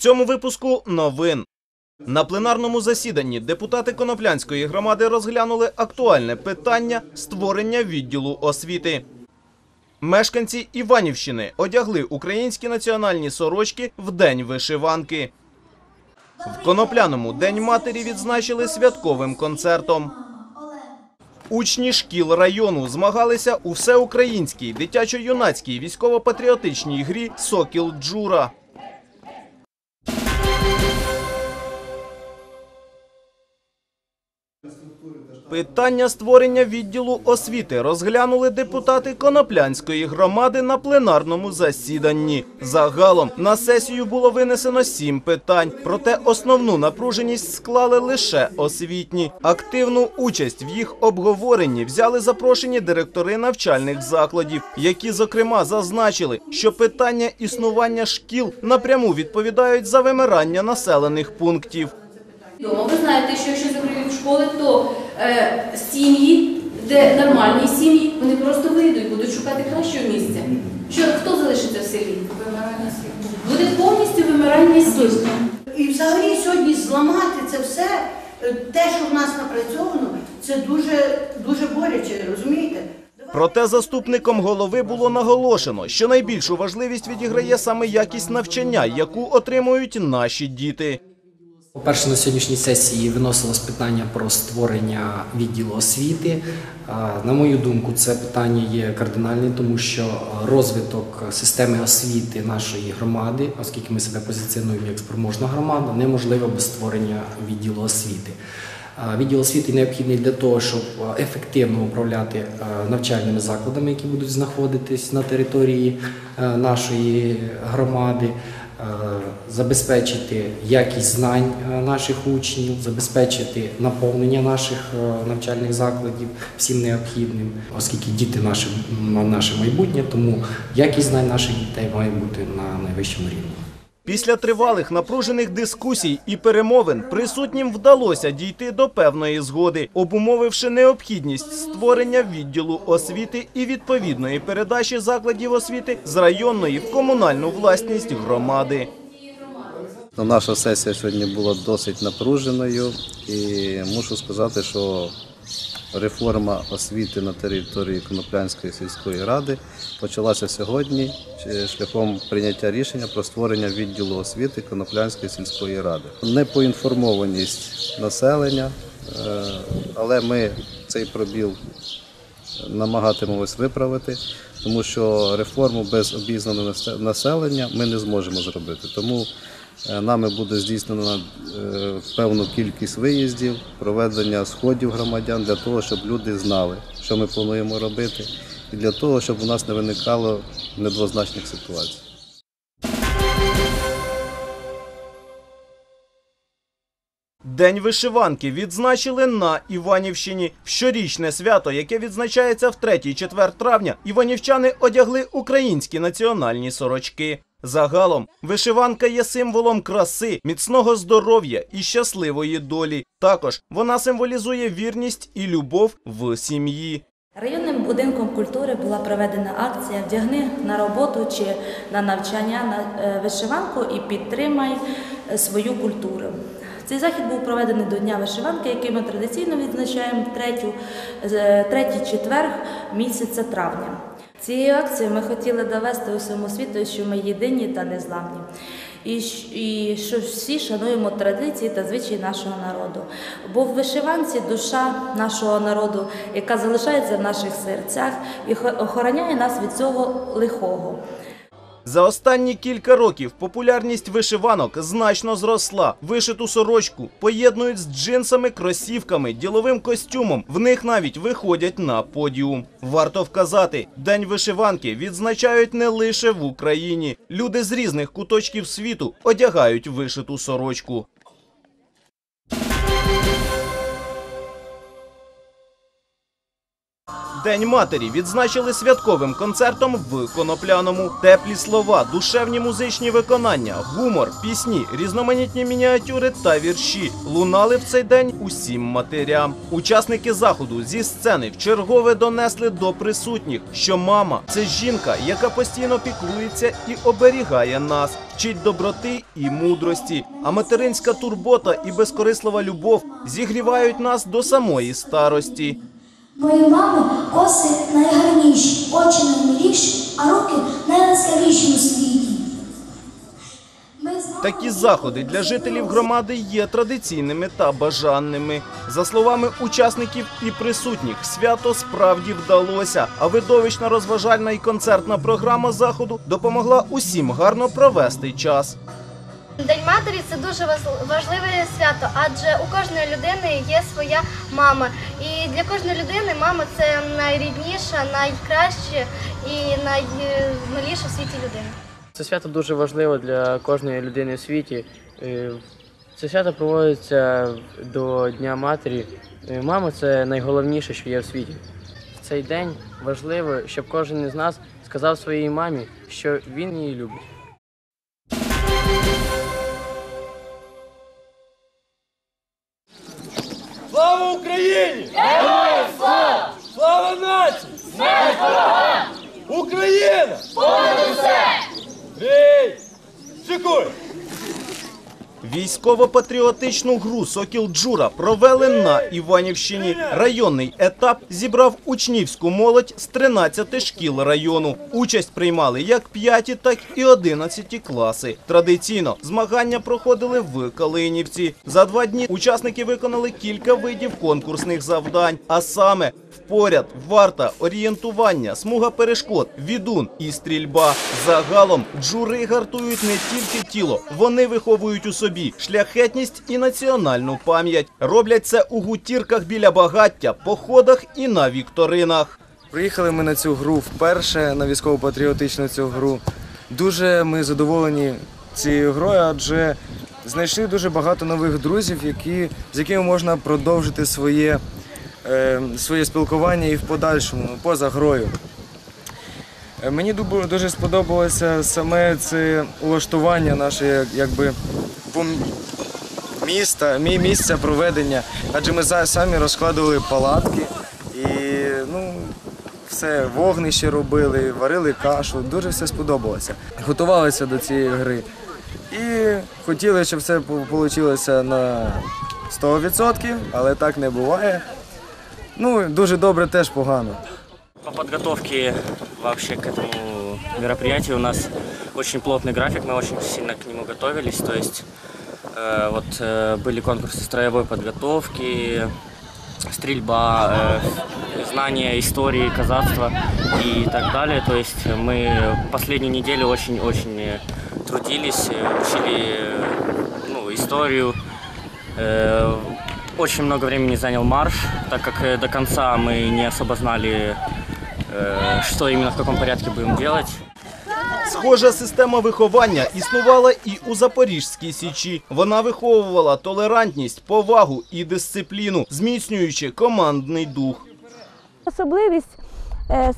цьому випуску новин. На пленарному засіданні депутати Коноплянської громади розглянули актуальне питання створення відділу освіти. Мешканці Іванівщини одягли українські національні сорочки в день вишиванки. В Конопляному День матері відзначили святковим концертом. Учні шкіл району змагалися у всеукраїнській дитячо-юнацькій військово-патріотичній грі Сокіл Джура. Питання створення відділу освіти розглянули депутати Коноплянської громади на пленарному засіданні. Загалом на сесію було винесено сім питань, проте основну напруженість склали лише освітні. Активну участь в їх обговоренні взяли запрошені директори навчальних закладів, які зокрема зазначили, що питання існування шкіл напряму відповідають за вимирання населених пунктів. Ви знаєте, що якщо закриють школи, то е, сім'ї, де нормальні сім'ї, вони просто вийдуть, будуть шукати кращого місця. Що хто залишиться в селі? Вимирання сім'ї. Буде повністю вимирання сім'ї. І взагалі сьогодні зламати це все, е, те, що в нас напрацьовано, це дуже, дуже боляче, розумієте? Проте заступником голови було наголошено, що найбільшу важливість відіграє саме якість навчання, яку отримують наші діти. По-перше, на сьогоднішній сесії виносилось питання про створення відділу освіти. На мою думку, це питання є кардинальним, тому що розвиток системи освіти нашої громади, оскільки ми себе позиціонуємо як спроможна громада, неможливо без створення відділу освіти. Відділ освіти необхідний для того, щоб ефективно управляти навчальними закладами, які будуть знаходитись на території нашої громади. Е, забезпечити якість знань е, наших учнів, забезпечити наповнення наших е, навчальних закладів всім необхідним, оскільки діти наше, наше майбутнє, тому якість знань наших дітей має бути на найвищому рівні. Після тривалих напружених дискусій і перемовин присутнім вдалося дійти до певної згоди, обумовивши необхідність створення відділу освіти і відповідної передачі закладів освіти з районної в комунальну власність громади. Ну, Наша сесія сьогодні була досить напруженою і мушу сказати, що реформа освіти на території Коноплянської сільської ради почалася сьогодні е, шляхом прийняття рішення про створення відділу освіти Коноплянської сільської ради. Непоінформованість населення, е, але ми цей пробіл намагатимемось виправити, тому що реформу без обізнаного населення ми не зможемо зробити. Тому нами буде здійснено е, певну кількість виїздів, проведення сходів громадян для того, щоб люди знали, що ми плануємо робити, і для того, щоб у нас не виникало недвозначних ситуацій. День вишиванки відзначили на Іванівщині. Щорічне свято, яке відзначається в 3-4 травня, іванівчани одягли українські національні сорочки. Загалом вишиванка є символом краси, міцного здоров'я і щасливої долі. Також вона символізує вірність і любов в сім'ї. Районним будинком культури була проведена акція Вдягни на роботу чи на навчання на е, вишиванку і підтримай е, свою культуру. Цей захід був проведений до Дня вишиванки, який ми традиційно відзначаємо третю, з- третій четверг місяця травня. Цією акцією ми хотіли довести усьому світу, що ми єдині та незламні. І, і що всі шануємо традиції та звичаї нашого народу. Бо в вишиванці душа нашого народу, яка залишається в наших серцях і охороняє нас від цього лихого. За останні кілька років популярність вишиванок значно зросла. Вишиту сорочку поєднують з джинсами, кросівками, діловим костюмом. В них навіть виходять на подіум. Варто вказати, день вишиванки відзначають не лише в Україні. Люди з різних куточків світу одягають вишиту сорочку. День матері відзначили святковим концертом в Конопляному. Теплі слова, душевні музичні виконання, гумор, пісні, різноманітні мініатюри та вірші лунали в цей день усім матерям. Учасники заходу зі сцени вчергове донесли до присутніх, що мама це жінка, яка постійно піклується і оберігає нас, вчить доброти і мудрості. А материнська турбота і безкорислива любов зігрівають нас до самої старості. Мої мами коси найгарніші, очі наймиліші, а руки найласкавіші у світі. Такі заходи для жителів громади є традиційними та бажанними. За словами учасників і присутніх, свято справді вдалося. А видовищна розважальна і концертна програма заходу допомогла усім гарно провести час. День матері це дуже важливе свято, адже у кожної людини є своя мама. І для кожної людини мама це найрідніша, найкраща і наймиліша в світі людина. Це свято дуже важливо для кожної людини у світі. Е, Це свято проводиться до Дня матері. Е, Мама це найголовніше, що є в світі. В цей день важливо, щоб кожен із нас сказав своїй мамі, що він її любить. Смерть ворогам! Україна! Понад усе! Гей! Шикуй! Військово-патріотичну гру Сокіл Джура провели на Іванівщині. Районний етап зібрав учнівську молодь з 13 шкіл району. Участь приймали як 5, так і 11 класи. Традиційно змагання проходили в Калинівці. За два дні учасники виконали кілька видів конкурсних завдань, а саме впоряд, варта, орієнтування, смуга перешкод, відун і стрільба. Загалом джури гартують не тільки тіло, вони виховують у собі шляхетність і національну пам'ять. Роблять це у гутірках біля багаття, походах і на вікторинах. Приїхали ми на цю гру вперше на військово-патріотичну цю гру. Дуже ми задоволені цією грою, адже знайшли дуже багато нових друзів, які, з якими можна продовжити своє, своє спілкування і в подальшому, поза грою. Е, Мені дуже сподобалося саме це улаштування наше, якби міста, місця проведення, адже ми самі розкладували палатки і ну, все, вогнище робили, варили кашу, дуже все сподобалося. Готувалися до цієї гри. І хотіли, щоб все вийшло на 100%, але так не буває. Ну, дуже добре, теж погано. По подготовке вообще к этому мероприятию у нас очень плотный график, мы очень сильно к нему готовились. То есть э, вот э, были конкурсы строевой подготовки, стрельба, э, знание истории казацтва и так далее. То есть мы последнюю неделю очень-очень трудились, учили э, ну, историю. Э, Очень много времени занял марш, так как э, до конца мы не особо знали, э, что именно в каком порядке будем делать. Схожа система виховання існувала і у Запорізькій січі. Вона виховувала толерантність, повагу і дисципліну, зміцнюючи командний дух. Особливість е,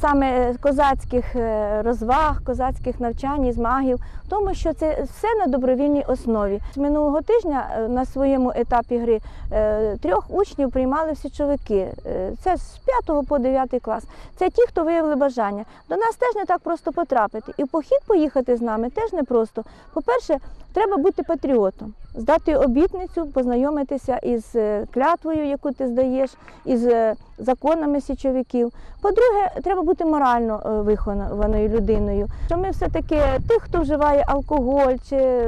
саме козацьких е, розваг, козацьких навчань і змагів, тому, що це все на добровільній основі. Минулого тижня е, на своєму етапі гри е, трьох учнів приймали в січовики. Е, Це з 5 по 9 клас. Це ті, хто виявили бажання. До нас теж не так просто потрапити. І в похід поїхати з нами теж непросто. По-перше, треба бути патріотом, здати обітницю, познайомитися із е, клятвою, яку ти здаєш, із е, законами січовиків. По-друге, треба бути морально е, вихованою людиною. Що ми все-таки тих, хто вживає алкоголь чи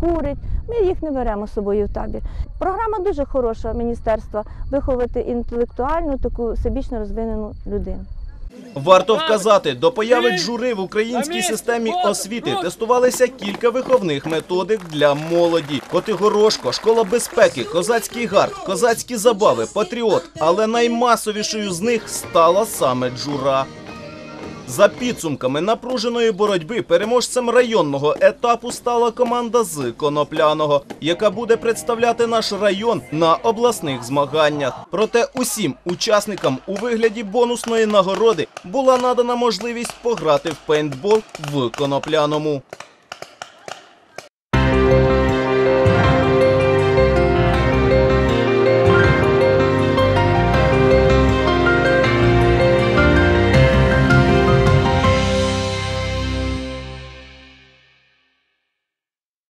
курить, ми їх не беремо з собою в табір. Програма дуже хороша міністерства виховати інтелектуальну, таку всебічно розвинену людину. Варто вказати, до появи джури в українській системі освіти тестувалися кілька виховних методик для молоді: Котигорошко, школа безпеки, козацький гард, козацькі забави, патріот. Але наймасовішою з них стала саме джура. За підсумками напруженої боротьби переможцем районного етапу стала команда з Конопляного, яка буде представляти наш район на обласних змаганнях. Проте усім учасникам у вигляді бонусної нагороди була надана можливість пограти в пейнтбол в Конопляному.